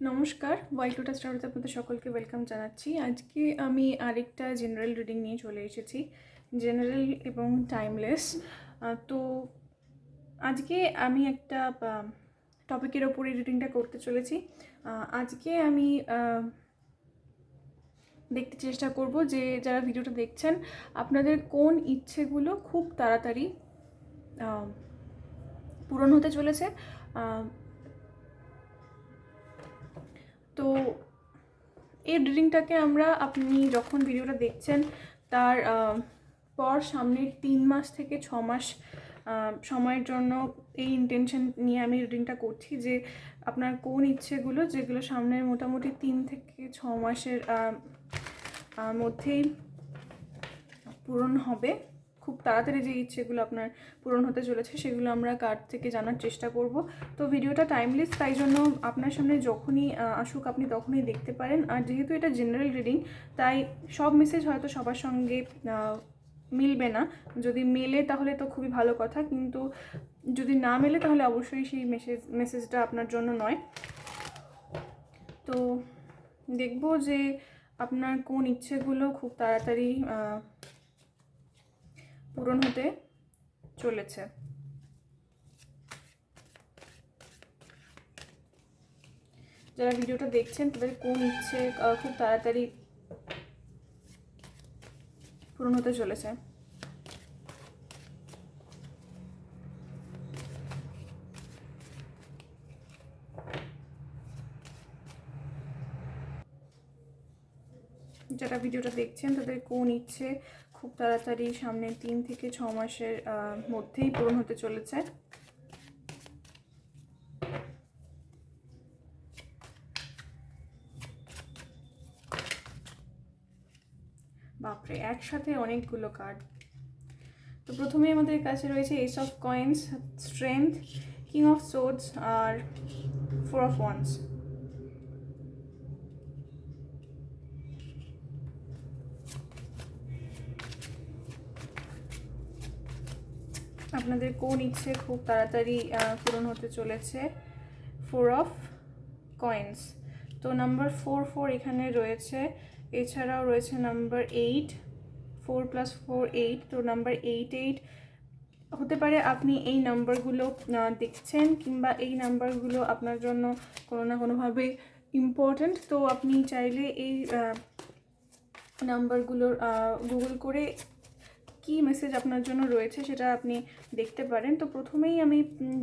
নমস্কার ওয়াই টুটা স্টারতে আপনাদের সকলকে ওয়েলকাম জানাচ্ছি। আজকে আমি আরেকটা জেনারেল রিডিং নিয়ে চলে এসেছি জেনারেল এবং টাইমলেস তো আজকে আমি একটা টপিকের ওপরে রিডিংটা করতে চলেছি। আজকে আমি দেখতে চেষ্টা করব যে যারা ভিডিওটা দেখছেন, আপনাদের কোন ইচ্ছেগুলো খুব তাড়াতাড়ি পূরণ হতে চলেছে। তো এই রিডিংটাকে আমরা আপনি যখন ভিডিওটা দেখছেন, তার পর সামনের তিন মাস থেকে ছ মাস সময়ের জন্য এই ইন্টেনশন নিয়ে আমি রিডিংটা করছি যে আপনার কোন ইচ্ছেগুলো, যেগুলো সামনের মোটামুটি তিন থেকে ছ মাসের মধ্যেই পূরণ হবে। খুব তাড়াতাড়ি যে ইচ্ছেগুলো আপনার পূরণ হতে চলেছে সেগুলো আমরা কার্ড থেকে জানার চেষ্টা করব। তো ভিডিওটা টাইমলেস তাই জন্য আপনার সামনে যখনই আসুক আপনি তখনই দেখতে পারেন। আর যেহেতু এটা জেনারেল রিডিং তাই সব মেসেজ হয়তো সবার সঙ্গে মিলবে না। যদি মেলে তাহলে তো খুবই ভালো কথা, কিন্তু যদি না মেলে তাহলে অবশ্যই সেই মেসেজ মেসেজটা আপনার জন্য নয়। তো দেখব যে আপনার কোন ইচ্ছেগুলো খুব তাড়াতাড়ি পূরণ হতে চলেছে। যারা ভিডিওটা দেখছেন তাদের কোন ইচ্ছে খুব তাড়াতাড়ি পূরণ হতে চলেছে। যারা ভিডিওটা দেখছেন, তাদের কোন ইচ্ছে খুব তাড়াতাড়ি সামনে তিন থেকে ছ মাসের মধ্যেই পূরণ হতে চলেছে। বাপরে, একসাথে অনেকগুলো কার্ড তো প্রথমেই আমাদের কাছে রয়েছে ace of coins strength king of swords R four of wands আপনাদের কোন ইচ্ছে খুব তাড়াতাড়ি পূরণ হতে চলেছে? ফোর অফ কয়েন্স তো নাম্বার ফোর ফোর এখানে রয়েছে। এছাড়াও রয়েছে number eight four plus four eight তো নাম্বার এইট এইট হতে পারে আপনি এই নাম্বারগুলো দেখছেন কিংবা এই নাম্বারগুলো আপনার জন্য কোনো না কোনোভাবে ইম্পর্ট্যান্ট তো আপনি চাইলে এই নাম্বারগুলোর গুগল করে কি মেসেজ আপনার জন্য রয়েছে সেটা আপনি দেখতে পারেন। তো প্রথমেই আমি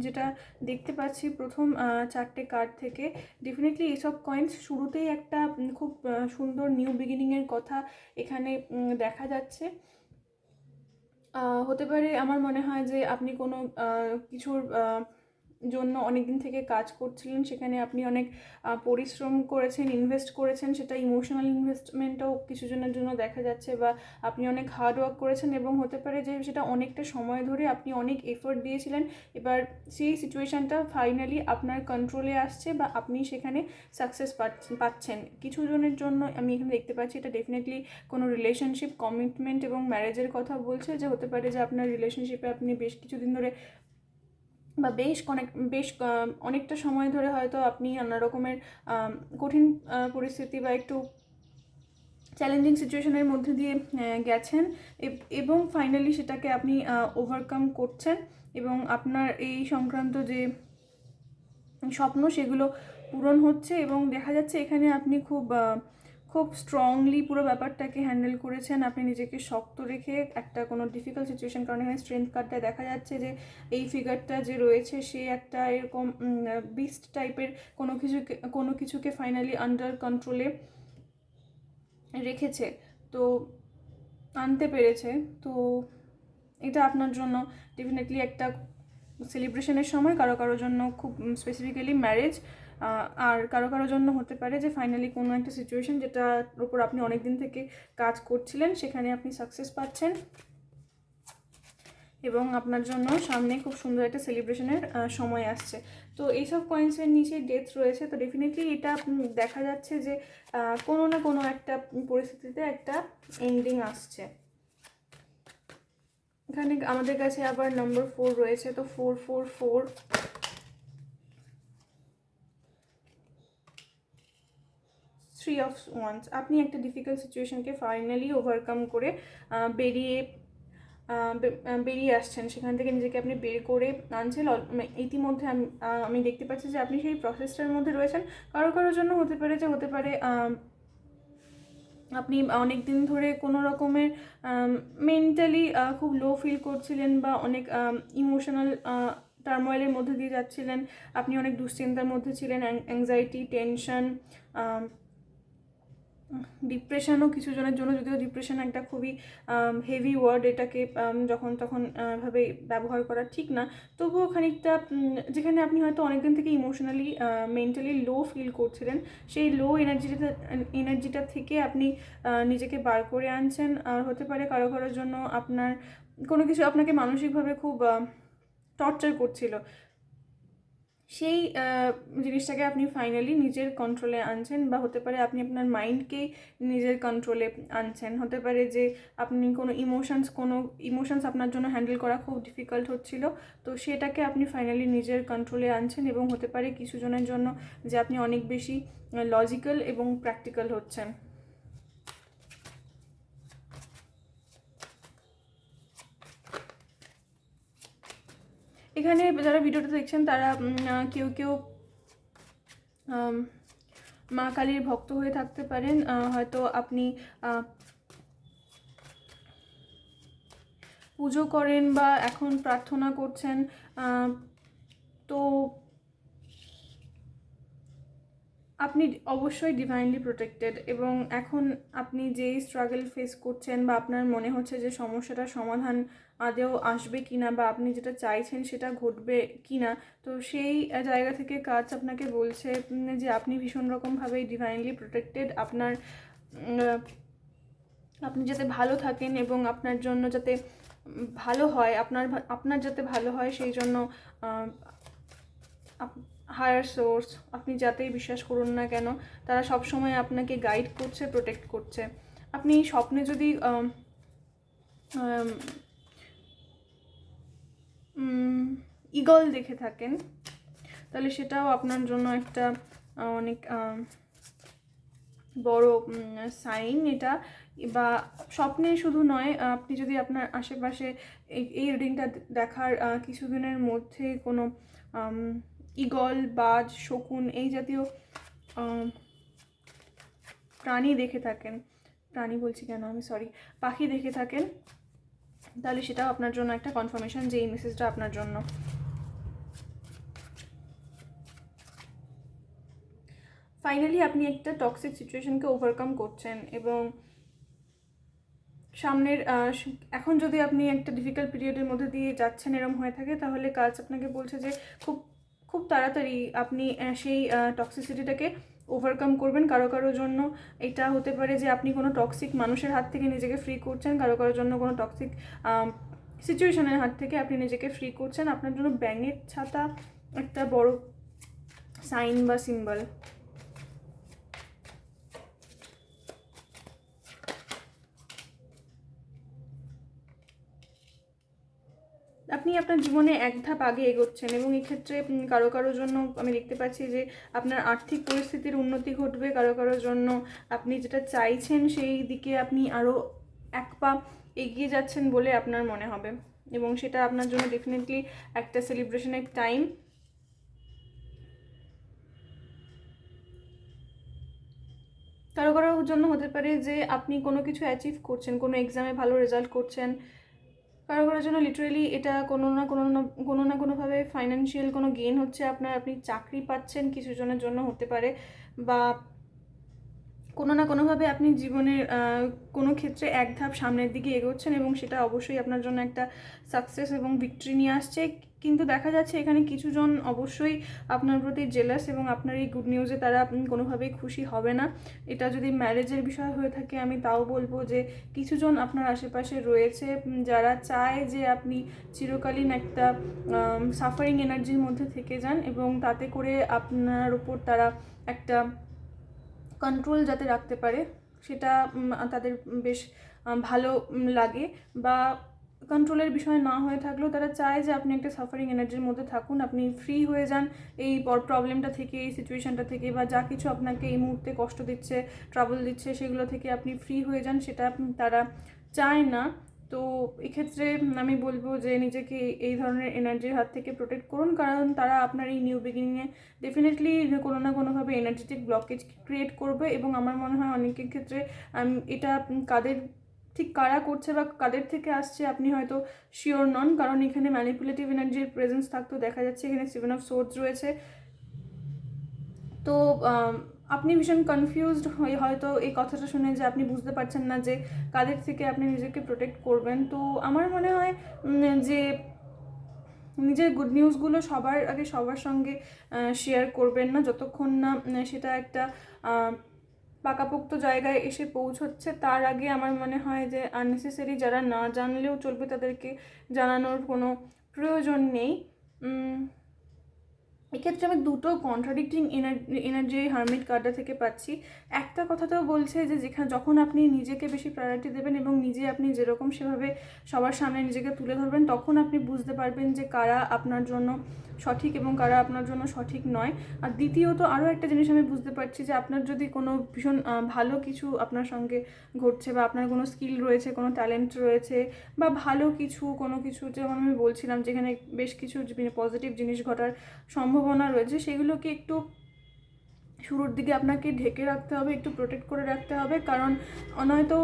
যেটা দেখতে পাচ্ছি প্রথম চারটে কার্ড থেকে ডেফিনেটলি এসব কয়েন্স শুরুতেই একটা খুব সুন্দর নিউ বিগিনিংয়ের কথা এখানে দেখা যাচ্ছে। হতে পারে আমার মনে হয় যে আপনি কোনো কিছুর জন্য অনেক দিন থেকে কাজ করছিলেন, সেখানে আপনি অনেক পরিশ্রম করেছেন ইনভেস্ট করেছেন, সেটা ইমোশনাল ইনভেস্টমেন্টও কিছু জনের জন্য দেখা যাচ্ছে বা আপনি অনেক হার্ড ওয়ার্ক করেছেন এবং হতে পারে যে সেটা অনেকটা সময় ধরে আপনি অনেক এফোর্ট দিয়েছিলেন, এবার সেই সিচুয়েশানটা ফাইনালি আপনার কন্ট্রোলে আসছে বা আপনি সেখানে সাকসেস পাচ্ছেন। কিছু জনের জন্য আমি এখানে দেখতে পাচ্ছি, এটা ডেফিনেটলি কোনো রিলেশনশিপ কমিটমেন্ট এবং ম্যারেজের কথা বলছে, যে হতে পারে যে আপনার রিলেশনশিপে আপনি বেশ কিছুদিন ধরে বা বেশ অনেক, বেশ অনেকটা সময় ধরে হয়তো আপনি নানা রকমের কঠিন পরিস্থিতি বা একটু চ্যালেঞ্জিং সিচুয়েশনের মধ্যে দিয়ে গেছেন। এবং ফাইনালি সেটাকে আপনি ওভারকাম করছেন এবং আপনার এই সংক্রান্ত যে স্বপ্ন সেগুলো পূরণ হচ্ছে এবং দেখা যাচ্ছে এখানে আপনি খুব খুব স্ট্রংলি পুরো ব্যাপারটাকে হ্যান্ডেল করেছেন। আপনি নিজেকে শক্ত রেখে একটা কোনো ডিফিকাল্ট সিচুয়েশন কারণ এখানে স্ট্রেংথ কার্ডটায় দেখা যাচ্ছে যে, এই ফিগারটা যে রয়েছে, সে একটা এরকম বিস্ট টাইপের কোনো কিছুকে কোনো কিছুকে ফাইনালি আন্ডার কন্ট্রোলে রেখেছে। তো আনতে পেরেছে। তো এটা আপনার জন্য ডেফিনেটলি একটা সেলিব্রেশনের সময়। কারও কারোর জন্য খুব স্পেসিফিক্যালি ম্যারেজ আর কারও কারোর জন্য হতে পারে যে ফাইনালি কোনো একটা সিচুয়েশন যেটার উপর আপনি অনেক দিন থেকে কাজ করছিলেন, সেখানে আপনি সাকসেস পাচ্ছেন। এবং আপনার জন্য সামনে খুব সুন্দর একটা সেলিব্রেশনের সময় আসছে। তো এইসব কয়েন্সের নিচে ডেথ রয়েছে। তো ডেফিনেটলি এটা দেখা যাচ্ছে যে কোনো না কোনো একটা পরিস্থিতিতে একটা এন্ডিং আসছে। এখানে আমাদের কাছে আবার নম্বর ফোর রয়েছে। তো four four four three of wands আপনি একটা ডিফিকাল্ট সিচুয়েশনকে ফাইনালি ওভারকাম করে বেরিয়ে বেরিয়ে আসছেন। সেখান থেকে নিজেকে আপনি বের করে আনছেন। ইতিমধ্যে আমি দেখতে পাচ্ছি যে আপনি সেই প্রসেসটার মধ্যে রয়েছেন। কারও কারোর জন্য হতে পারে যে হতে পারে আপনি অনেক দিন ধরে কোনো রকমের মেন্টালি খুব লো ফিল করছিলেন বা অনেক ইমোশনাল টার্মোয়েলের মধ্যে দিয়ে যাচ্ছিলেন। আপনি অনেক দুশ্চিন্তার মধ্যে ছিলেন অ্যাংজাইটি টেনশন ডিপ্রেশনও কিছু জনের জন্য, যদিও ডিপ্রেশন একটা খুবই হেভি ওয়ার্ড এটাকে যখন, তখন ভাবে ব্যবহার করা ঠিক না, তবুও খানিকটা যেখানে আপনি হয়তো অনেকদিন থেকে ইমোশনালি মেন্টালি লো ফিল করছিলেন, সেই লো এনার্জিটা এনার্জিটা থেকে আপনি নিজেকে বার করে আনছেন, আর হতে পারে কারও কারোর জন্য আপনার কোনো কিছু আপনাকে মানসিকভাবে খুব টর্চার করছিল। সেই জিনিসটাকে আপনি ফাইনালি নিজের কন্ট্রোলে আনছেন বা হতে পারে আপনি আপনার মাইন্ডকেই নিজের কন্ট্রোলে আনছেন। হতে পারে যে আপনি কোনো ইমোশনস কোনো ইমোশনস আপনার জন্য হ্যান্ডেল করা খুব ডিফিকাল্ট হচ্ছিল, তো সেটাকে আপনি ফাইনালি নিজের কন্ট্রোলে আনছেন এবং হতে পারে কিছু জনের জন্য যে আপনি অনেক বেশি লজিক্যাল এবং প্র্যাকটিক্যাল হচ্ছেন। এখানে যারা ভিডিওটা দেখছেন, তারা কেউ কেউ মা কালীর ভক্ত হয়ে থাকতে পারেন। হয়তো আপনি পুজো করেন বা এখন প্রার্থনা করছেন তো আপনি অবশ্যই ডিভাইনলি প্রোটেক্টেড এবং এখন আপনি যেই স্ট্রাগল ফেস করছেন বা আপনার মনে হচ্ছে যে সমস্যাটার সমাধান আদেও আসবে কি না বা আপনি যেটা চাইছেন সেটা ঘটবে কিনা, তো সেই জায়গা থেকে কাজ আপনাকে বলছে যে আপনি ভীষণ রকমভাবেই ডিভাইনলি প্রোটেক্টেড আপনার আপনি যাতে ভালো থাকেন এবং আপনার জন্য যাতে ভালো হয়, আপনার আপনার যাতে ভালো হয় সেই জন্য হায়ার সোর্স আপনি যাতেই বিশ্বাস করুন না কেন, তারা সবসময় আপনাকে গাইড করছে প্রোটেক্ট করছে। আপনি স্বপ্নে যদি ঈগল দেখে থাকেন। তাহলে সেটাও আপনার জন্য একটা অনেক বড় সাইন এটা। বা স্বপ্নে শুধু নয়, আপনি যদি আপনার আশেপাশে এই রিডিংটা দেখার কিছুদিনের মধ্যে কোনো ঈগল, বাজ, শকুন এই জাতীয় প্রাণী দেখে থাকেন। প্রাণী বলছি কেন? আমি সরি পাখি দেখে থাকেন। তাহলে সেটাও আপনার জন্য একটা কনফার্মেশন যে এই মেসেজটা আপনার জন্য। ফাইনালি আপনি একটা টক্সিক সিচুয়েশনকে ওভারকাম করছেন এবং সামনের এখন যদি আপনি একটা ডিফিকাল্ট পিরিয়ডের মধ্যে দিয়ে যাচ্ছেন, এরম হয়ে থাকে, তাহলে কাজ আপনাকে বলছে যে খুব খুব তাড়াতাড়ি আপনি সেই টক্সিসিটিটাকে ওভারকাম করবেন। কারও কারও জন্য এটা হতে পারে যে আপনি কোনো টক্সিক মানুষের হাত থেকে নিজেকে ফ্রি করছেন, কারও কারোর জন্য কোনো টক্সিক সিচুয়েশনের হাত থেকে আপনি নিজেকে ফ্রি করছেন। আপনার জন্য ব্যাঙের ছাতা একটা বড় সাইন বা সিম্বল আপনার জীবনে এক ধাপ আগে এগোচ্ছেন এবং এক্ষেত্রে কারও কারও জন্য আমি দেখতে পাচ্ছি যে আপনার আর্থিক পরিস্থিতির উন্নতি ঘটবে, কারও কারোর জন্য আপনি যেটা চাইছেন সেই দিকে আপনি আরও এক পা এগিয়ে যাচ্ছেন বলে আপনার মনে হবে এবং সেটা আপনার জন্য ডেফিনেটলি একটা সেলিব্রেশনের টাইম কারও কারোর জন্য হতে পারে যে আপনি কোনো কিছু অ্যাচিভ করছেন, কোনো এক্সামে ভালো রেজাল্ট করছেন কারও কারোর জন্য লিটারেলি এটা কোনো না কোনো না কোনো না কোনোভাবে ফাইন্যান্সিয়াল কোনো গেন হচ্ছে। আপনার, আপনি চাকরি পাচ্ছেন কিছু জনের জন্য হতে পারে বা কোনো না কোনোভাবে আপনি জীবনের কোনো ক্ষেত্রে এক ধাপ সামনের দিকে এগোচ্ছেন এবং সেটা অবশ্যই আপনার জন্য একটা সাকসেস এবং ভিক্টরি নিয়ে আসছে। কিন্তু দেখা যাচ্ছে এখানে কিছুজন অবশ্যই আপনার প্রতি জেলাস এবং আপনার এই গুড নিউজে তারা কোনোভাবেই খুশি হবে না। এটা যদি ম্যারেজের বিষয় হয়ে থাকে, আমি তাও বলব যে কিছুজন আপনার আশেপাশে রয়েছে যারা চায় যে আপনি চিরকালীন একটা সাফারিং এনার্জির মধ্যে থেকে যান এবং তাতে করে আপনার উপর তারা একটা কন্ট্রোল যাতে রাখতে পারে, সেটা তাদের বেশ ভালো লাগে বা কন্ট্রোলের বিষয় না হয়ে থাকলেও তারা চায় যে আপনি একটা সাফারিং এনার্জির মধ্যে থাকুন, আপনি ফ্রি হয়ে যান। এই প্রবলেমটা থেকে, এই সিচুয়েশানটা থেকে বা যা কিছু আপনাকে এই মুহূর্তে কষ্ট দিচ্ছে ট্রাবল দিচ্ছে, সেগুলো থেকে আপনি ফ্রি হয়ে যান, সেটা তারা চায় না। তো এক্ষেত্রে আমি বলব যে নিজেকে এই ধরনের এনার্জির হাত থেকে প্রোটেক্ট করুন, কারণ তারা আপনার এই নিউ বিগিনিংয়ে ডেফিনেটলি কোনো না কোনোভাবে এনার্জেটিক ব্লকেজ ক্রিয়েট করবে এবং আমার মনে হয় অনেকের ক্ষেত্রে এটা কাদের ঠিক কারা করছে বা কাদের থেকে আসছে আপনি হয়তো শিওর নন, কারণ এখানে ম্যানিপুলেটিভ এনার্জির প্রেজেন্স থাকতেও দেখা যাচ্ছে এখানে সেভেন অফ সোর্স রয়েছে। তো আপনি ভীষণ কনফিউজড হয়ে হয়তো এই কথাটা শুনে যে আপনি বুঝতে পারছেন না যে কাদের থেকে আপনি নিজেকে প্রোটেক্ট করবেন। তো আমার মনে হয় যে নিজের গুড নিউজগুলো সবার আগে সবার সঙ্গে শেয়ার করবেন না, যতক্ষণ না সেটা একটা পাকাপোক্ত জায়গায় এসে পৌঁছচ্ছে, তার আগে আমার মনে হয় যে আননেসেসারি যারা না জানলেও চলবে তাদেরকে জানানোর কোনো প্রয়োজন নেই। এক্ষেত্রে আমি দুটো কন্ট্রাডিক্টিং এনার্জি এনার্জি হার্মিট কার্ডটা থেকে পাচ্ছি। একটা কথা তো বলছে যে যেখানে যখন আপনি নিজেকে বেশি প্রায়োরিটি দেবেন এবং নিজে আপনি যেরকম সেভাবে সবার সামনে নিজেকে তুলে ধরবেন, তখন আপনি বুঝতে পারবেন যে কারা আপনার জন্য সঠিক এবং কারা আপনার জন্য সঠিক নয়। আর দ্বিতীয়ত আরও একটা জিনিস আমি বুঝতে পারছি যে আপনার যদি কোনো ভীষণ ভালো কিছু আপনার সঙ্গে ঘটছে বা আপনার কোনো স্কিল রয়েছে, কোনো ট্যালেন্ট রয়েছে বা ভালো কিছু, কোনো কিছু যেমন আমি বলছিলাম যেখানে বেশ কিছু পজিটিভ জিনিস ঘটার সম্ভাবনা রয়েছে, সেগুলোকে একটু শুরুর দিকে আপনাকে ঢেকে রাখতে হবে, একটু প্রোটেক্ট করে রাখতে হবে। কারণ নয়তো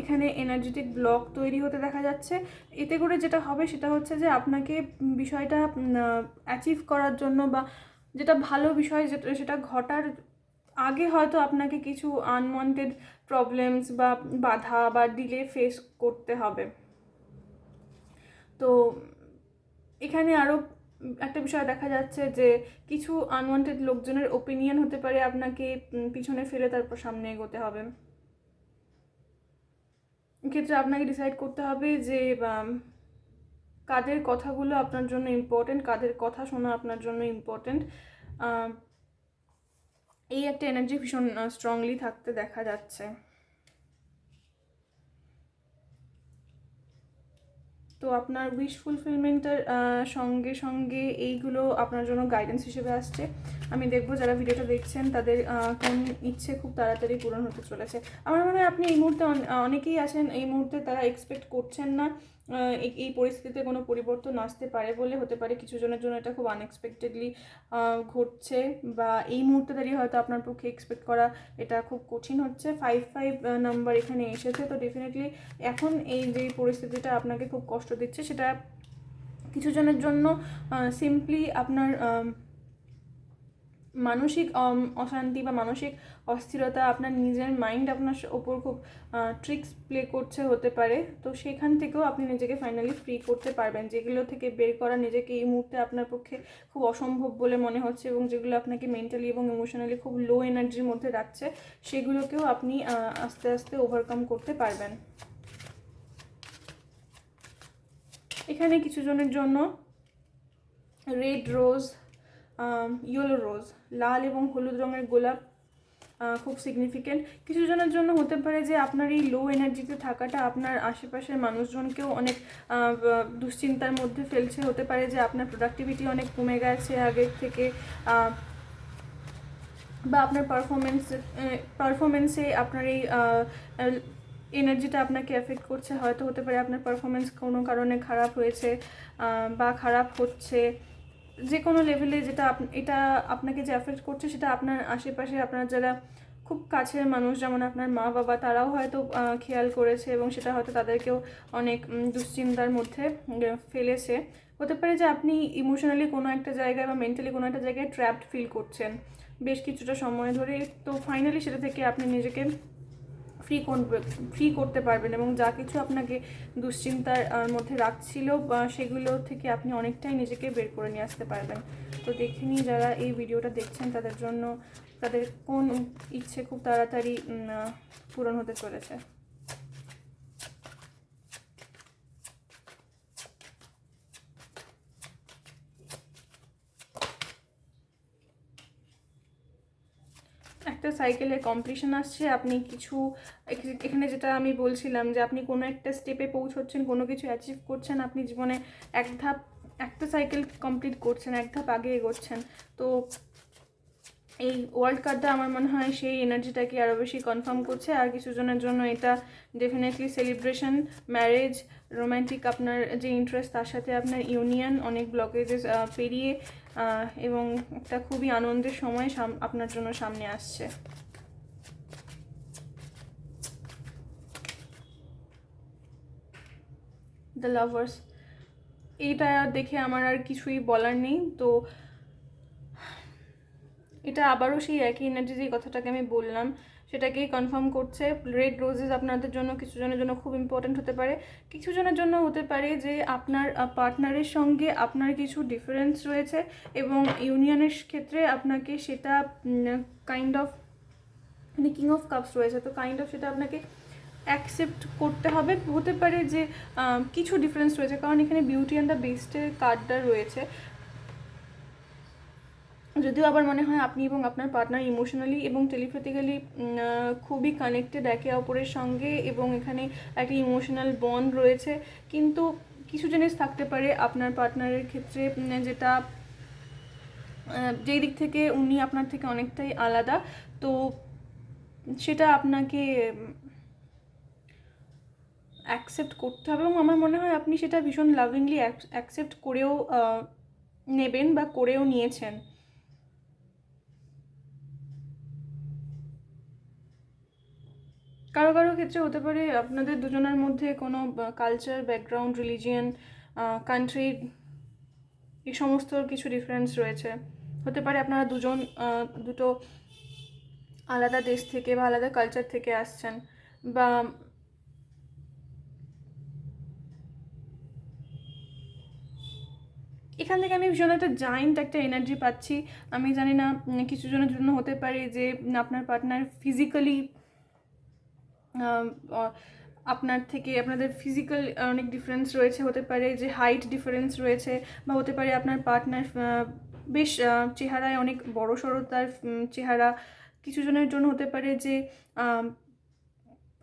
এখানে এনার্জেটিক ব্লক তৈরি হতে দেখা যাচ্ছে। এতে করে যেটা হবে, সেটা হচ্ছে যে আপনাকে বিষয়টা অ্যাচিভ করার জন্য বা যেটা ভালো বিষয় যেটা সেটা ঘটার আগে হয়তো আপনাকে কিছু আনওয়ান্টেড প্রবলেমস বা বাধা বা ডিলে ফেস করতে হবে। তো, এখানে আরও একটা বিষয় দেখা যাচ্ছে যে কিছু আনওয়ান্টেড লোকজনের ওপিনিয়ন হতে পারে আপনাকে পিছনে ফেলে তারপর সামনে এগোতে হবে। এক্ষেত্রে আপনাকে ডিসাইড করতে হবে যে কাদের কথাগুলো আপনার জন্য ইম্পর্টেন্ট কাদের কথা শোনা আপনার জন্য ইম্পর্টেন্ট এই একটা এনার্জি ভীষণ স্ট্রংলি থাকতে দেখা যাচ্ছে। তো আপনার উইশ ফুলফিলমেন্টের সঙ্গে সঙ্গে এইগুলো আপনার জন্য গাইডেন্স হিসেবে আসছে। আমি দেখব যারা ভিডিওটা দেখছেন, তাদের কোন ইচ্ছে খুব তাড়াতাড়ি পূরণ হতে চলেছে। আমার মনে হয় আপনি এই মুহূর্তে অনেকেই আছেন, এই মুহূর্তে তারা এক্সপেক্ট করছেন না। এই পরিস্থিতিতে কোনো পরিবর্তন আসতে পারে বলে হতে পারে। কিছু জনের জন্য এটা খুব আনএক্সপেক্টেডলি ঘটছে বা এই মুহূর্তে দাঁড়িয়ে হয়তো আপনার পক্ষে এক্সপেক্ট করা এটা খুব কঠিন হচ্ছে। ফাইভ ফাইভ নাম্বার এখানে এসেছে। তো ডেফিনেটলি এখন এই যে পরিস্থিতিটা আপনাকে খুব কষ্ট দিচ্ছে, সেটা কিছু জনের জন্য সিম্পলি আপনার মানসিক অশান্তি বা মানসিক অস্থিরতা আপনার নিজের মাইন্ড আপনার ওপর খুব ট্রিক্স প্লে করছে হতে পারে। তো সেখান থেকেও আপনি নিজেকে ফাইনালি ফ্রি করতে পারবেন, যেগুলো থেকে বের করা নিজেকে এই মুহূর্তে আপনার পক্ষে খুব অসম্ভব বলে মনে হচ্ছে এবং যেগুলো আপনাকে মেন্টালি এবং ইমোশনালি খুব লো এনার্জির মধ্যে রাখছে, সেগুলোকেও আপনি আস্তে আস্তে ওভারকাম করতে পারবেন। এখানে কিছু জনের জন্য রেড রোজ ইয়েলো রোজ লাল এবং হলুদ রঙের গোলাপ খুব সিগনিফিকেন্ট কিছু জনের জন্য হতে পারে যে আপনার এই লো এনার্জিতে থাকাটা আপনার আশেপাশের মানুষজনকেও অনেক দুশ্চিন্তার মধ্যে ফেলছে। হতে পারে যে আপনার প্রোডাক্টিভিটি অনেক কমে গেছে আগের থেকে বা আপনার পারফরমেন্স পারফরমেন্সে আপনার এই এনার্জিটা আপনাকে এফেক্ট করছে। হয়তো হতে পারে আপনার পারফরমেন্স কোনো কারণে খারাপ হয়েছে বা খারাপ হচ্ছে। যে কোনো লেভেলে যেটা এটা আপনাকে যে এফেক্ট করছে সেটা আপনার আশেপাশে আপনার যারা খুব কাছের মানুষ, যেমন আপনার মা বাবা, তারাও হয়তো খেয়াল করেছে এবং সেটা হয়তো তাদেরকেও অনেক দুশ্চিন্তার মধ্যে ফেলেছে। হতে পারে যে আপনি ইমোশনালি কোনো একটা জায়গায় বা মেন্টালি কোনো একটা জায়গায় ট্র্যাপড ফিল করছেন। বেশ কিছুটা সময় ধরে, তো ফাইনালি সেটা থেকে আপনি নিজেকে ফ্রি ফ্রি করতে পারবেন এবং যা কিছু আপনাকে দুশ্চিন্তার মধ্যে রাখছিল সেগুলো থেকে আপনি অনেকটাই নিজেকে বের করে নিয়ে আসতে পারবেন। তো দেখে নিই যারা এই ভিডিওটা দেখছেন, তাদের জন্য তাদের কোন ইচ্ছে খুব তাড়াতাড়ি পূরণ হতে চলেছে। একটা সাইকেলের কমপ্লিশন আসছে, আপনি কিছু এখানে যেটা আমি বলছিলাম যে আপনি কোনো একটা স্টেপে পৌঁছচ্ছেন, কোনো কিছু অ্যাচিভ করছেন, আপনি জীবনে এক ধাপ, একটা সাইকেল কমপ্লিট করছেন, এক ধাপ আগে এগোচ্ছেন। তো এই ওয়ার্ল্ড কাপটা আমার মনে হয় সেই এনার্জিটাকে আরও বেশি কনফার্ম করছে। আর কিছু জনের জন্য এটা ডেফিনেটলি সেলিব্রেশন ম্যারেজ রোম্যান্টিক আপনার যে ইন্টারেস্ট তার সাথে আপনার ইউনিয়ন অনেক ব্লকেজেস পেরিয়ে এবং একটা খুবই আনন্দের সময় সাম- আপনার জন্য সামনে আসছে। দ্য লাভার্স এইটা দেখে আমার আর কিছুই বলার নেই। তো এটা আবারও সেই একই এনার্জি যে কথাটাকে আমি বললাম, সেটাকেই কনফার্ম করছে। রেড রোজেস আপনাদের জন্য কিছু জনের জন্য খুব ইম্পর্টেন্ট হতে পারে। কিছু জনের জন্য হতে পারে যে আপনার পার্টনারের সঙ্গে আপনার কিছু ডিফারেন্স রয়েছে এবং ইউনিয়নের ক্ষেত্রে আপনাকে সেটা কাইন্ড অফ মানে কিং অফ কাপস রয়েছে। তো কাইন্ড অফ সেটা আপনাকে অ্যাকসেপ্ট করতে হবে। হতে পারে যে কিছু ডিফারেন্স রয়েছে। কারণ এখানে বিউটি অ্যান্ড দ্য বেস্টের কার্ডটা রয়েছে। যদিও আবার মনে হয় আপনি এবং আপনার পার্টনার ইমোশনালি এবং টেলিপ্যাথিক্যালি খুবই কানেক্টেড একে অপরের সঙ্গে এবং এখানে একটা ইমোশনাল বন্ড রয়েছে। কিন্তু কিছু জিনিস থাকতে পারে আপনার পার্টনারের ক্ষেত্রে যেটা যেই দিক থেকে উনি আপনার থেকে অনেকটাই আলাদা। তো সেটা আপনাকে অ্যাকসেপ্ট করতে হবে এবং আমার মনে হয় আপনি সেটা ভীষণ লাভিংলি অ্যাকসেপ্ট করেও নেবেন বা করেও নিয়েছেন। কারও কারও ক্ষেত্রে হতে পারে আপনাদের দুজনের মধ্যে কোনো কালচার ব্যাকগ্রাউন্ড রিলিজিয়ান কান্ট্রি এই সমস্ত কিছু ডিফারেন্স রয়েছে। হতে পারে আপনারা দুজন দুটো আলাদা দেশ থেকে বা আলাদা কালচার থেকে আসছেন বা এখান থেকে আমি ভীষণ একটা জায়েন্ট একটা এনার্জি পাচ্ছি। আমি জানি না কিছু জনের জন্য হতে পারে যে আপনার পার্টনার ফিজিক্যালি আপনার থেকে আপনাদের ফিজিক্যাল অনেক ডিফারেন্স রয়েছে। হতে পারে যে হাইট ডিফারেন্স রয়েছে বা হতে পারে আপনার পার্টনার বেশ চেহারায় অনেক বড় সড়ো তার চেহারা। কিছু জনের জন্য হতে পারে যে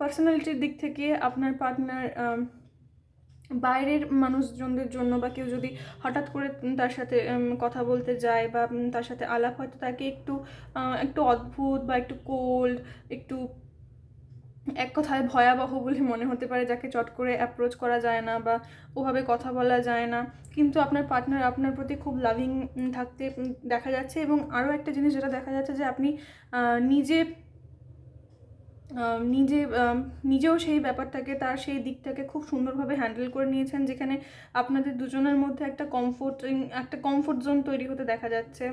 পার্সোনালিটির দিক থেকে আপনার পার্টনার বাইরের মানুষজনদের জন্য বা কেউ যদি হঠাৎ করে তার সাথে কথা বলতে যায় বা তার সাথে আলাপ হয়তো তাকে একটু একটু অদ্ভুত বা একটু কোল্ড একটু এক কথায় ভয়াবহ বলে মনে হতে পারে, যাকে চট করে অ্যাপ্রোচ করা যায় না বা ওভাবে কথা বলা যায় না। কিন্তু আপনার পার্টনার আপনার প্রতি খুব লাভিং থাকতে দেখা যাচ্ছে এবং আরও একটা জিনিস যেটা দেখা যাচ্ছে যে আপনি নিজে নিজে নিজেও সেই ব্যাপারটাকে তার সেই দিকটাকে খুব সুন্দরভাবে হ্যান্ডেল করে নিয়েছেন, যেখানে আপনাদের দুজনের মধ্যে একটা কমফোর্টিং একটা কমফোর্ট জোন তৈরি হতে দেখা যাচ্ছে।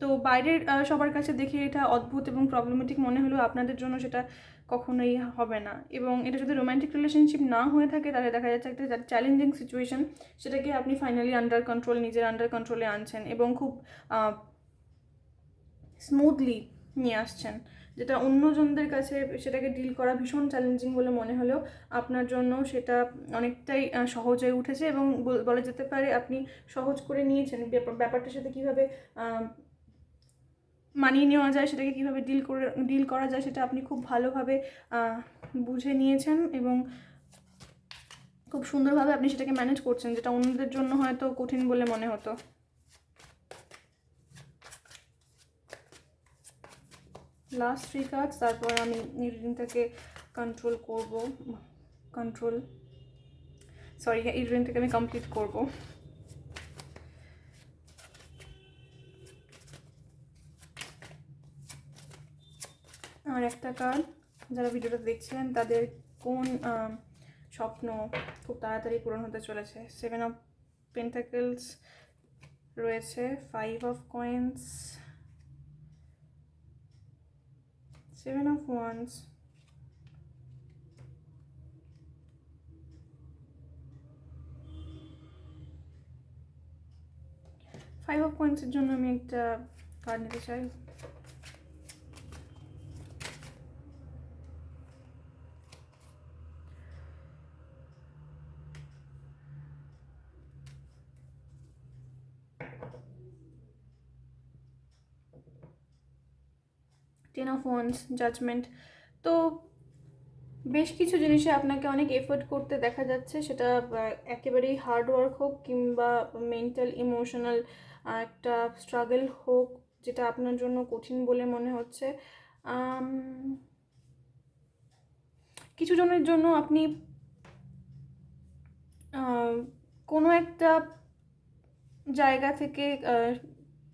তো বাইরের সবার কাছে দেখে এটা অদ্ভুত এবং প্রবলেমেটিক মনে হলেও আপনাদের জন্য সেটা কখনোই হবে না। এবং এটা যদি রোম্যান্টিক রিলেশনশিপ না হয়ে থাকে, তাহলে দেখা যাচ্ছে একটা চ্যালেঞ্জিং সিচুয়েশন সেটাকে আপনি ফাইনালি আন্ডার কন্ট্রোল নিজের আন্ডার কন্ট্রোলে আনছেন এবং খুব স্মুথলি নিয়ে আসছেন। যেটা অন্যজনদের কাছে সেটাকে ডিল করা ভীষণ চ্যালেঞ্জিং বলে মনে হলেও আপনার জন্য সেটা অনেকটাই সহজ হয়ে উঠেছে এবং বল- যেতে পারে আপনি সহজ করে নিয়েছেন। ব্যাপার- ব্যাপারটার সাথে কীভাবে মানিয়ে নেওয়া যায়, সেটাকে কীভাবে ডিল করে ডিল করা যায় সেটা আপনি খুব ভালোভাবে বুঝে নিয়েছেন এবং খুব সুন্দরভাবে আপনি সেটাকে ম্যানেজ করছেন, যেটা অন্যদের জন্য হয়তো কঠিন বলে মনে হতো। লাস্ট থ্রি কাজ তারপর আমি রিডিংটাকে কন্ট্রোল করব কন্ট্রোল সরি এই রিডিংটাকে আমি কমপ্লিট করব। আর একটা কার্ড। যারা ভিডিওটা দেখছেন তাদের কোন স্বপ্ন খুব তাড়াতাড়ি পূরণ হতে চলেছে? সেভেন অফ পেন্টাকেলস রয়েছে five of coins seven of wands five of কয়েন্সের জন্য আমি একটা কার্ড নিতে চাই। টেন অফ ওয়ান্স জাজমেন্ট তো বেশ কিছু জিনিসে আপনাকে অনেক এফোর্ট করতে দেখা যাচ্ছে। সেটা একেবারেই হার্ড ওয়ার্ক হোক কিংবা মেন্টাল ইমোশনাল একটা স্ট্রাগল হোক, যেটা আপনার জন্য কঠিন বলে মনে হচ্ছে। কিছু জনের জন্য আপনি কোনো একটা জায়গা থেকে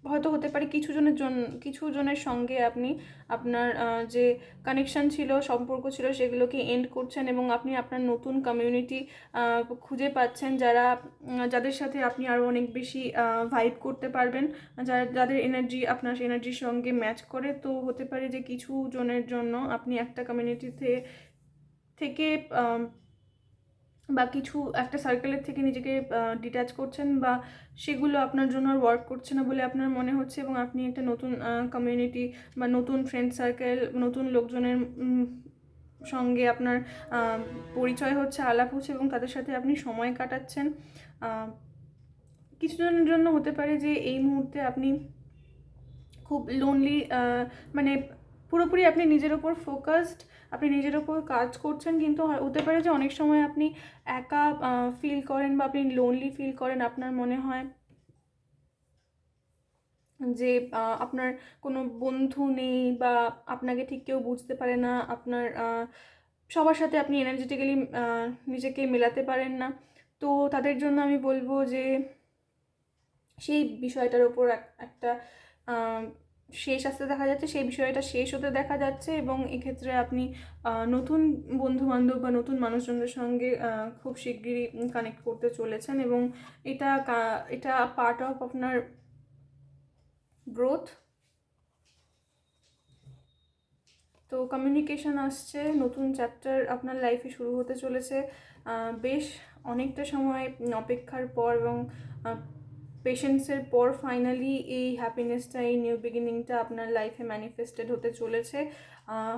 হয়তো হতে পারে কিছু জনের জন্য কিছু জনের সঙ্গে আপনি আপনার যে কানেকশন ছিল, সম্পর্ক ছিল, সেগুলোকে এন্ড করছেন এবং আপনি আপনার নতুন কমিউনিটি খুঁজে পাচ্ছেন যারা যাদের সাথে আপনি আরও অনেক বেশি ভাইব করতে পারবেন যারা যাদের এনার্জি আপনার এনার্জির সঙ্গে ম্যাচ করে। তো হতে পারে যে কিছু জনের জন্য আপনি একটা কমিউনিটিতে থেকে বা কিছু একটা সার্কেলের থেকে নিজেকে ডিট্যাচ করছেন বা সেগুলো আপনার জন্য আর ওয়ার্ক করছে না বলে আপনার মনে হচ্ছে এবং আপনি একটা নতুন কমিউনিটি বা নতুন ফ্রেন্ড সার্কেল নতুন লোকজনের সঙ্গে আপনার পরিচয় হচ্ছে আলাপ হচ্ছে এবং তাদের সাথে আপনি সময় কাটাচ্ছেন। আহ, কিছু জনের জন্য হতে পারে যে এই মুহূর্তে আপনি খুব লোনলি মানে পুরোপুরি আপনি নিজের ওপর ফোকাসড আপনি নিজের ওপর কাজ করছেন, কিন্তু হতে পারে যে অনেক সময় আপনি একা ফিল করেন বা আপনি লোনলি ফিল করেন, আপনার মনে হয় যে আপনার কোনো বন্ধু নেই বা আপনাকে ঠিক কেউ বুঝতে পারে না, আপনার সবার সাথে আপনি এনার্জেটিক্যালি নিজেকে মেলাতে পারেন না। তো তাদের জন্য আমি বলব যে, সেই বিষয়টার ওপর এক- একটা শেষ আসতে দেখা যাচ্ছে, সেই বিষয়টা শেষ হতে দেখা যাচ্ছে এবং এক্ষেত্রে আপনি নতুন বন্ধু বান্ধব বা নতুন মানুষজনদের সঙ্গে খুব শিগগিরই কানেক্ট করতে চলেছেন এবং এটা এটা পার্ট অফ আপনার গ্রোথ তো কমিউনিকেশন আসছে, নতুন চ্যাপ্টার আপনার লাইফে শুরু হতে চলেছে। বেশ অনেকটা সময় অপেক্ষার পর এবং পেশেন্সের পর ফাইনালি এই হ্যাপিনেসটা এই নিউ বিগিনিংটা আপনার লাইফে ম্যানিফেস্টেড হতে চলেছে।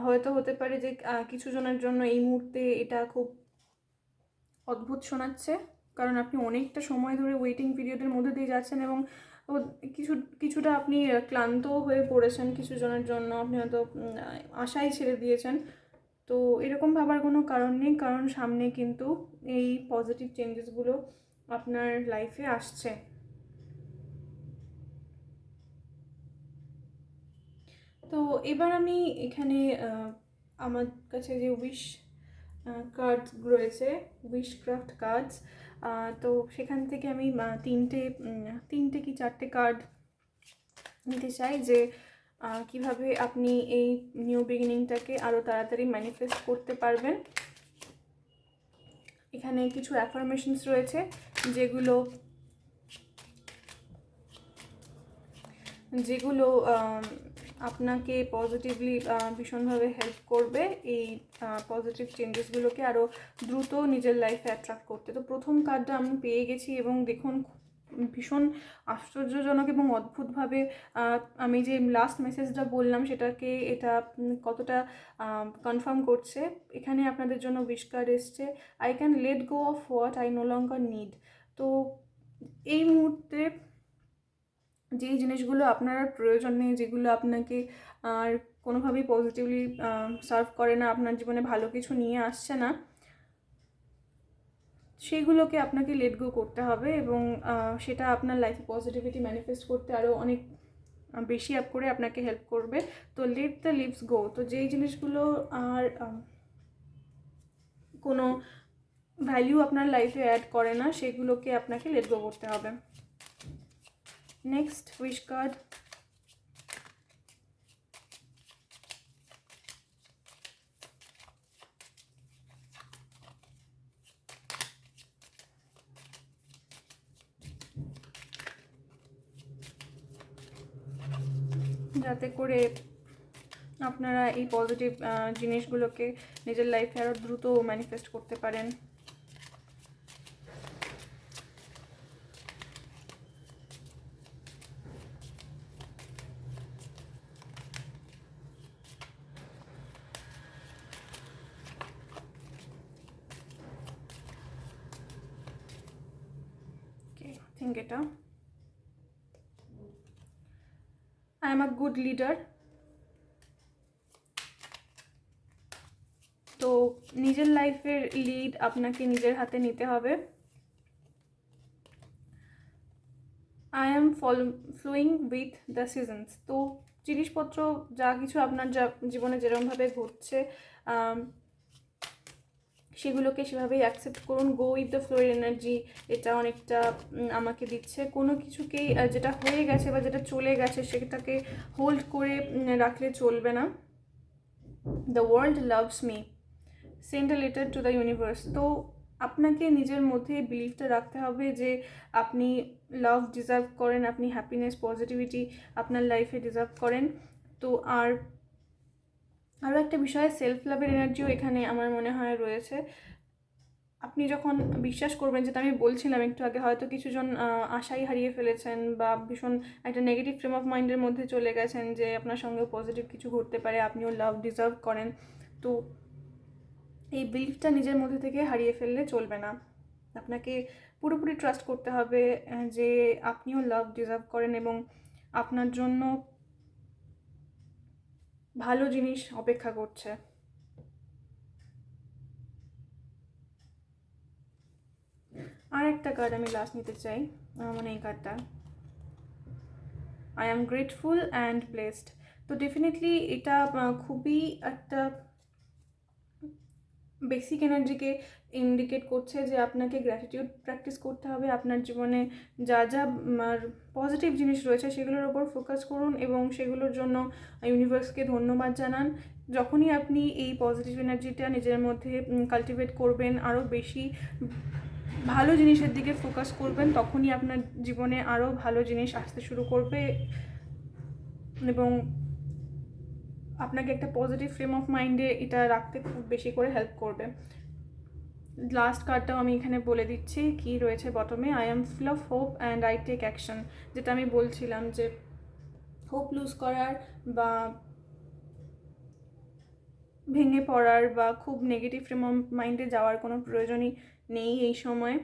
হয়তো হতে পারে যে কিছু জনের জন্য এই মুহূর্তে এটা খুব অদ্ভুত শোনাচ্ছে। কারণ আপনি অনেকটা সময় ধরে ওয়েটিং পিরিয়ডের মধ্যে দিয়ে যাচ্ছেন এবং কিছু, কিছুটা আপনি ক্লান্তও হয়ে পড়েছেন কিছু জনের জন্য। আপনি হয়তো আশাই ছেড়ে দিয়েছেন। তো এরকম ভাবার কোনো কারণ নেই। কারণ সামনে কিন্তু এই পজিটিভ চেঞ্জেসগুলো আপনার লাইফে আসছে। তো এবার আমি এখানে আমার কাছে যে উইশ কার্ডস রয়েছে উইশ ক্রাফট কার্ডস তো সেখান থেকে আমি তিনটে তিনটে কি চারটে কার্ড নিতে চাই যে কীভাবে আপনি এই নিউ বিগিনিংটাকে আরও তাড়াতাড়ি ম্যানিফেস্ট করতে পারবেন। এখানে কিছু অ্যাফার্মেশনস রয়েছে যেগুলো যেগুলো আপনাকে পজিটিভলি ভীষণভাবে হেল্প করবে এই পজিটিভ চেঞ্জেসগুলোকে আরও দ্রুত নিজের লাইফে অ্যাট্রাক্ট করতে। তো প্রথম কার্ডটা আমি পেয়ে গেছি এবং দেখুন ভীষণ আশ্চর্যজনক এবং অদ্ভুতভাবে আমি যে লাস্ট মেসেজটা বললাম সেটাকে এটা কতটা কনফার্ম করছে। এখানে আপনাদের জন্য উইশ কার্ড এসছে I can let go of what I no longer need তো এই মুহূর্তে যেই জিনিসগুলো আপনার প্রয়োজন নেই, যেগুলো আপনাকে আর কোনোভাবেই পজিটিভলি সার্ভ করে না, আপনার জীবনে ভালো কিছু নিয়ে আসছে না সেইগুলোকে আপনাকে লেট গো করতে হবে এবং সেটা আপনার লাইফে পজিটিভিটি ম্যানিফেস্ট করতে আরও অনেক বেশি আপ করে আপনাকে হেল্প করবে। তো লেট দ্য লিভস গো তো যেই জিনিসগুলো আর কোনো ভ্যালিউ আপনার লাইফে অ্যাড করে না, সেগুলোকে আপনাকে লেট গো করতে হবে। নেক্সট উইশ কার্ড যাতে করে আপনারা এই পজিটিভ জিনিসগুলোকে নিজের লাইফে আরও দ্রুত ম্যানিফেস্ট করতে পারেন। লিডার তো নিজের লাইফের লিড আপনাকে নিজের হাতে নিতে হবে। I am follow flowing with the seasons তো জিনিসপত্র যা কিছু আপনার যা, জীবনে যেরকমভাবে ঘটছে সেগুলোকে সেভাবেই অ্যাকসেপ্ট করুন। Go with the flow energy এটা অনেকটা আমাকে দিচ্ছে। কোনো কিছুকেই যেটা হয়ে গেছে বা যেটা চলে গেছে সেটাকে হোল্ড করে রাখলে চলবে না। The world loves me send a letter to the universe তো আপনাকে নিজের মধ্যে বিলিভটা রাখতে হবে যে আপনি লাভ ডিজার্ভ করেন, আপনি হ্যাপিনেস পজিটিভিটি আপনার লাইফে ডিজার্ভ করেন। তো আর আরও একটা বিষয় সেলফ লাভের এনার্জিও এখানে আমার মনে হয় রয়েছে। আপনি যখন বিশ্বাস করবেন, যেটা আমি বলছিলাম একটু আগে, হয়তো কিছুজন আশাই হারিয়ে ফেলেছেন বা ভীষণ একটা নেগেটিভ ফ্রেম অফ মাইন্ডের মধ্যে চলে গেছেন যে আপনার সঙ্গে পজিটিভ কিছু ঘটতে পারে, আপনিও লাভ ডিজার্ভ করেন। তো এই বিলিফটা নিজের মধ্যে থেকে হারিয়ে ফেললে চলবে না। আপনাকে পুরোপুরি ট্রাস্ট করতে হবে যে আপনিও লাভ ডিজার্ভ করেন এবং আপনার জন্য ভালো জিনিস অপেক্ষা করছে। আর একটা কার্ড আমি লাস্ট নিতে চাই মানে এই কার্ডটা I am grateful and blessed তো ডেফিনেটলি এটা খুবই একটা বেসিক এনার্জিকে ইন্ডিকেট করছে যে আপনাকে গ্র্যাটিটিউড প্র্যাকটিস করতে হবে। আপনার জীবনে যা যা পজিটিভ জিনিস রয়েছে সেগুলোর ওপর ফোকাস করুন এবং সেগুলোর জন্য ইউনিভার্সকে ধন্যবাদ জানান। যখনই আপনি এই পজিটিভ এনার্জিটা নিজের মধ্যে কাল্টিভেট করবেন আরও বেশি ভালো জিনিসের দিকে ফোকাস করবেন, তখনই আপনার জীবনে আরও ভালো জিনিস আসতে শুরু করবে এবং আপনাকে একটা পজিটিভ ফ্রেম অফ মাইন্ডে এটা রাখতে খুব বেশি করে হেল্প করবে। লাস্ট কার্ডটাও আমি এখানে বলে দিচ্ছি কি রয়েছে বটমে I am full of hope and I take action যেটা আমি বলছিলাম যে হোপ লুজ করার বা ভেঙে পড়ার বা খুব নেগেটিভ ফ্রেম মাইন্ডে যাওয়ার কোনো প্রয়োজনই নেই এই সময়।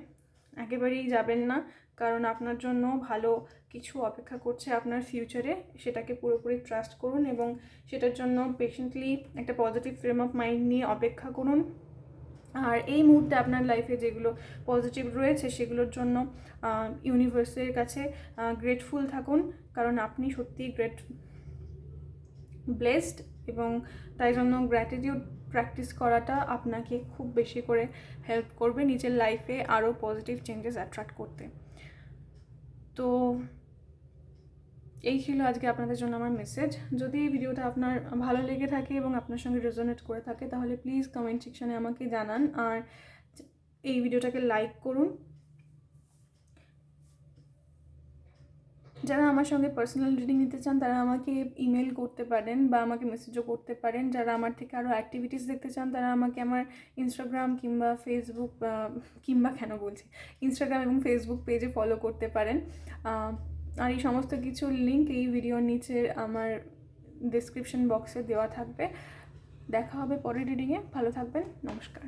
একেবারেই যাবেন না, কারণ আপনার জন্য ভালো কিছু অপেক্ষা করছে আপনার ফিউচারে সেটাকে পুরোপুরি ট্রাস্ট করুন এবং সেটার জন্য পেশেন্টলি একটা পজিটিভ ফ্রেম অফ মাইন্ড নিয়ে অপেক্ষা করুন। আর এই মুহূর্তে আপনার লাইফে যেগুলো পজিটিভ রয়েছে, সেগুলোর জন্য ইউনিভার্সের কাছে গ্রেটফুল থাকুন। কারণ আপনি সত্যিই গ্রেট ব্লেসড এবং তাই জন্য গ্র্যাটিটিউড প্র্যাকটিস করাটা আপনাকে খুব বেশি করে হেল্প করবে, নিজের লাইফে আরও পজিটিভ চেঞ্জেস অ্যাট্রাক্ট করতে। তো এই ছিল আজকে আপনাদের জন্য আমার মেসেজ যদি এই ভিডিওটা আপনার ভালো লেগে থাকে এবং আপনার সঙ্গে রেজোনেট করে থাকে, তাহলে প্লিজ কমেন্ট সেকশানে আমাকে জানান। আর এই ভিডিওটাকে লাইক করুন। যারা আমার সঙ্গে পার্সোনাল রিডিং নিতে চান, তারা আমাকে ইমেল করতে পারেন বা আমাকে মেসেজও করতে পারেন। যারা আমার থেকে আরও অ্যাক্টিভিটিস দেখতে চান, তারা আমাকে আমার ইনস্টাগ্রাম কিংবা ফেসবুক কিংবা কেন বলছি? ইনস্টাগ্রাম এবং ফেসবুক পেজে ফলো করতে পারেন। আর এই সমস্ত কিছু লিঙ্ক এই ভিডিওর নিচে আমার ডিসক্রিপশন বক্সে দেওয়া থাকবে। দেখা হবে পরের রিডিংয়ে ভালো থাকবেন। নমস্কার।